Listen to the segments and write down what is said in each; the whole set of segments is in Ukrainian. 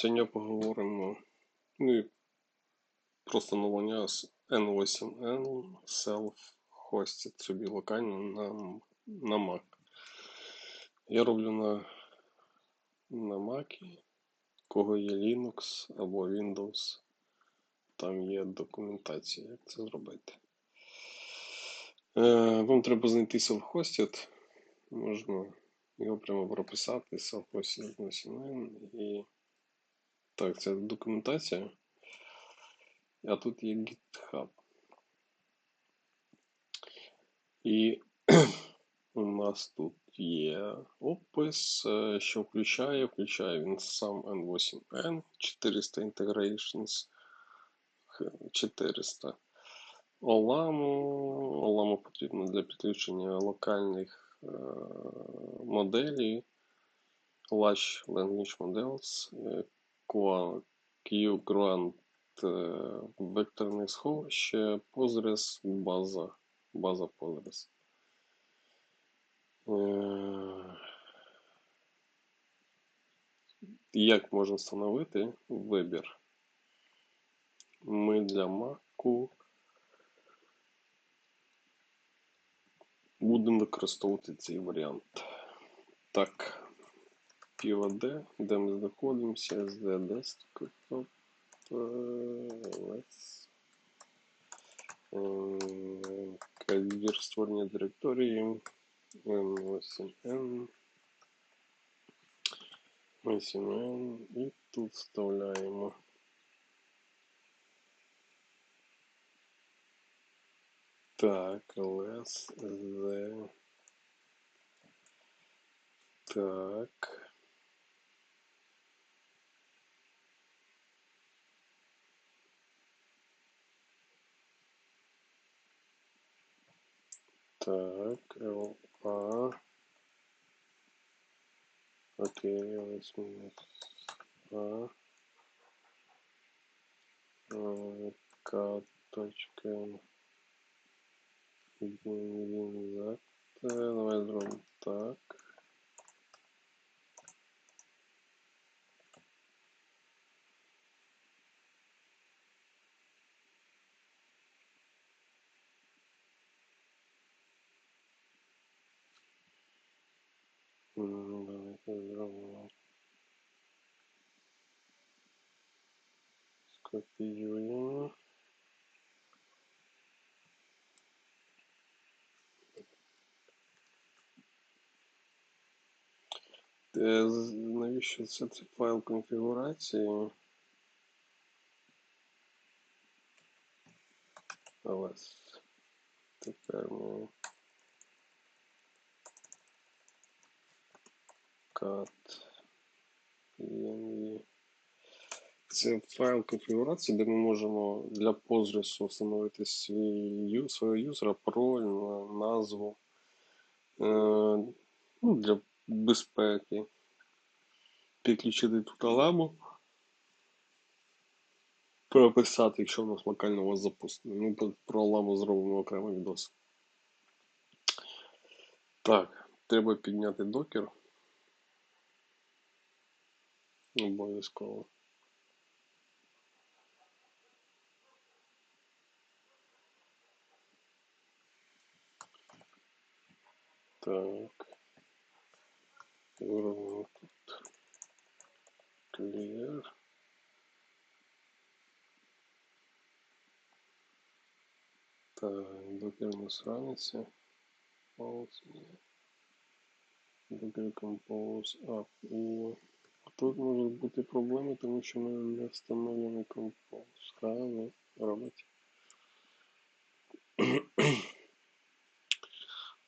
Сьогодні поговоримо ну, і про встановлення N8N Self-Hosted собі локально на, на Mac. Я роблю на, на Mac, кого є Linux або Windows. Там є документація, як це зробити. Е, вам треба знайти Self-Hosted. Можна його прямо прописати, Self-Hosted 8N і так, це документація. А тут є GitHub. І у нас тут є опис, е, що включає. Включає він сам N8N 400 Integrations 400. Оламу. Оламу потрібно для підключення локальних е, моделей. Large Language Models. Е, QGrant векторне сховище, Postgres, база, база Postgres. Е, Як можна встановити вибір? Ми для Mac будемо використовувати цей варіант. Так. POD, де ми знаходимося, SD Desktop, е, Let's, е, Калібр створення директорії, N8N, 8N, і тут вставляємо. Так, LS, Z, так. Так, LA. Окей, возьмем А. А, К. Давай зробимо так. М, Давайте зробимо. Скопіюємо. Е, з- Навіщо це? Це файл конфігурації. Але с- тепер ми cut. Це файл конфігурації, де ми можемо для Postgres встановити свій, свого юзера, пароль, назву е, ну, для безпеки. Підключити тут аламу. Прописати, якщо у нас локально у вас запустено. Ми по- про аламу зробимо окремий відос. Так, треба підняти докер. Обов'язково. Так. Виробимо тут clear. Так, докер у нас раниться. Pause. Docker Compose Up. І тут можуть бути проблеми, тому що ми не встановлюємо Compose. Хай робить.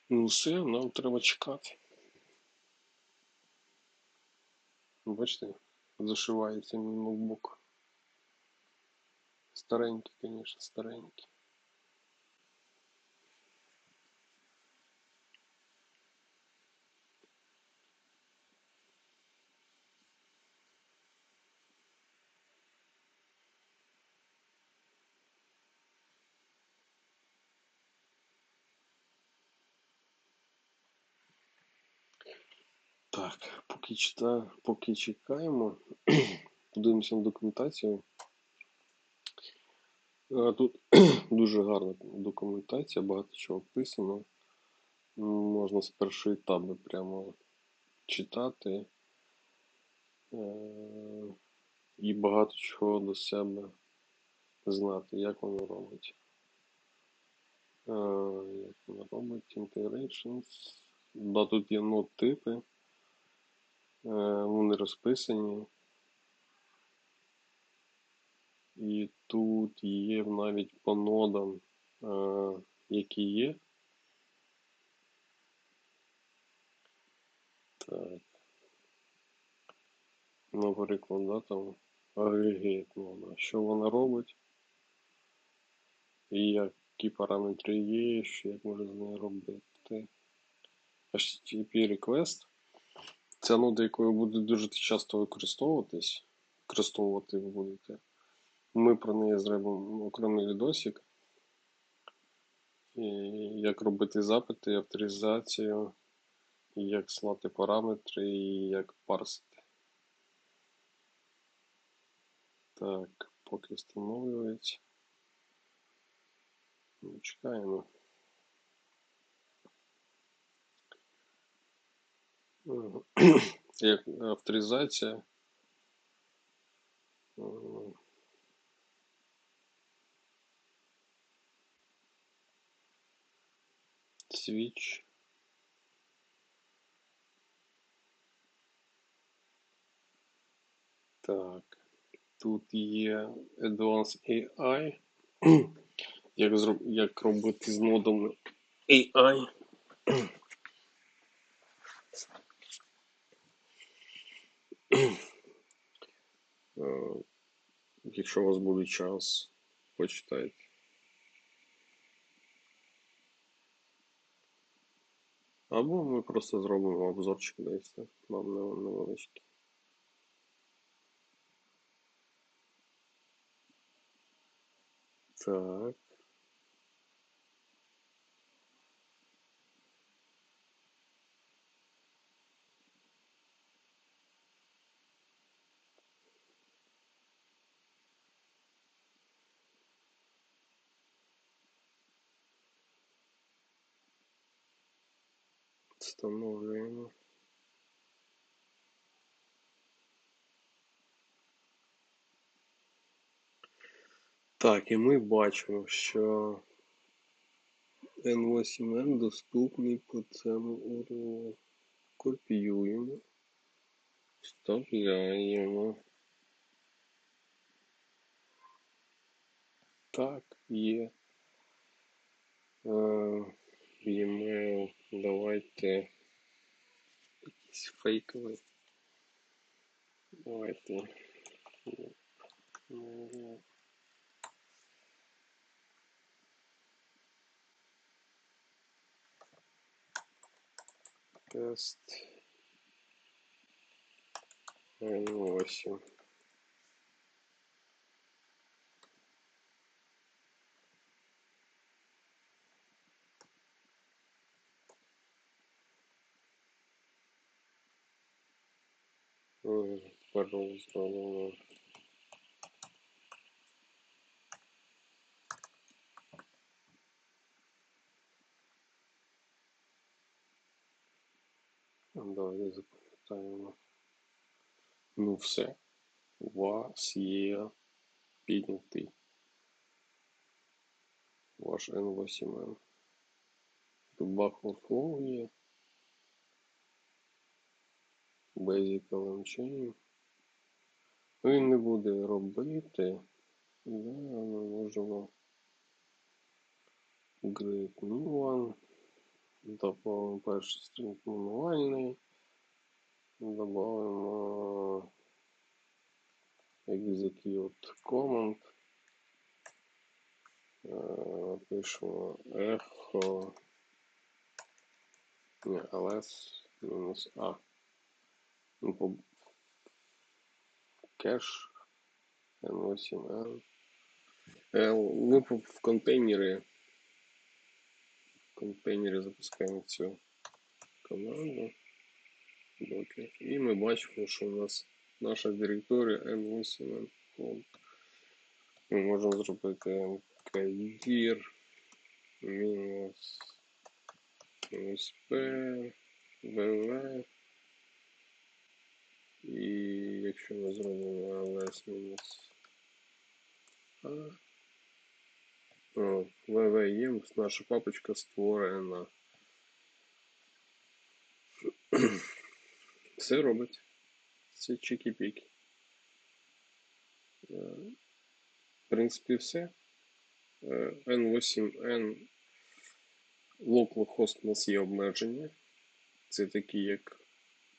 Ну все, нам треба чекати. Бачите, зашивається мій ноутбук. Старенький, звісно, старенький. Так, поки, чита, поки чекаємо, подивимося на документацію. Е, Тут дуже гарна документація, багато чого описано. Можна з першої таби прямо читати. Е, І багато чого до себе знати, як воно робить. Е, Як воно робить integrations. Да, тут є нод типи. Е, Вони розписані. І тут є навіть по нодам, е, які є. Так. Наприклад, да, там агрегейт нода. Що вона робить? І які параметри є, що як можна з нею робити. HTTP request. Ця нода, якою буде дуже часто використовуватись, використовувати ви будете. Ми про неї зробимо окремий відосик. І як робити запити, авторизацію, і як слати параметри, і як парсити. Так, поки встановлюється. Ну, Чекаємо. Як авторизація. Switch. Так. Тут є Advanced AI. Як, зроб... як робити з нодами AI. Е, Якщо у вас буде час, почитайте. Або ми просто зробимо обзорчик десь, вам невеличкий. Так. Встановлюємо. Так, і ми бачимо, що N8N доступний по цьому URL. Копіюємо, вставляємо. Так, є. Е, e-mail. Давайте якийсь фейковий. Давайте. Тест N8. Ой, Пароль зробимо. Давайте запам'ятаємо. Ну все. У вас є піднятий ваш N8M. Тут Buffer є. Basic LM Ну, Він не буде робити. Да, ми можемо Great New One. Добавимо перший стрінг мануальний. Добавимо execute command. Е, Пишемо echo. Не, ls мінус. Ну, по кеш N8L. L. Ну, по- в контейнері. В контейнері запускаємо цю команду. Докер. І ми бачимо, що у нас наша директорія n8.com. Ми можемо зробити mkdir мінус USP, VV. І якщо ми зробимо ls мінус А, о, наша папочка створена. Все робить. Це чики-піки. Е, В принципі, все. Е, N8N localhost у нас є обмеження. Це такі як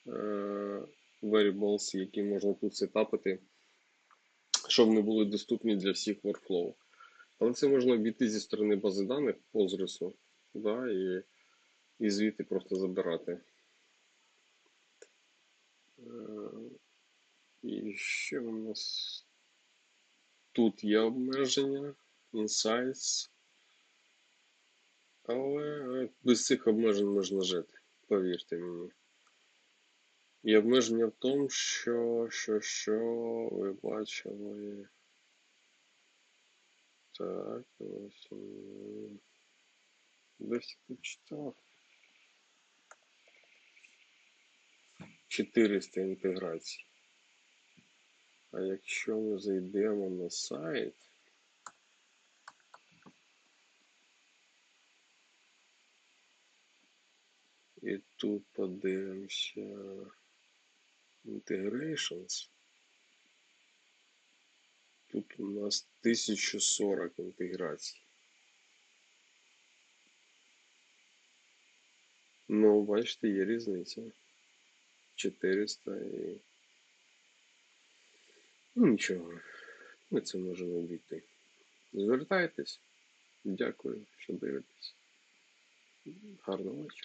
е, variables, які можна тут сетапити, щоб не були доступні для всіх workflow. Але це можна обійти зі сторони бази даних Postgres, да, і, і звідти просто забирати. Е, І ще у нас тут є обмеження, insights. Але без цих обмежень можна жити, повірте мені. І обмеження в тому, що, що, що ви бачили. Так, ось. Десь тут читав. 400 інтеграцій. А якщо ми зайдемо на сайт, і тут подивимося Integrations, тут у нас 1040 інтеграцій. Ну, бачите, є різниця. 400 і. Ну, нічого, ми це можемо обійти. Звертайтесь. Дякую, що дивитесь. Гарного вечора.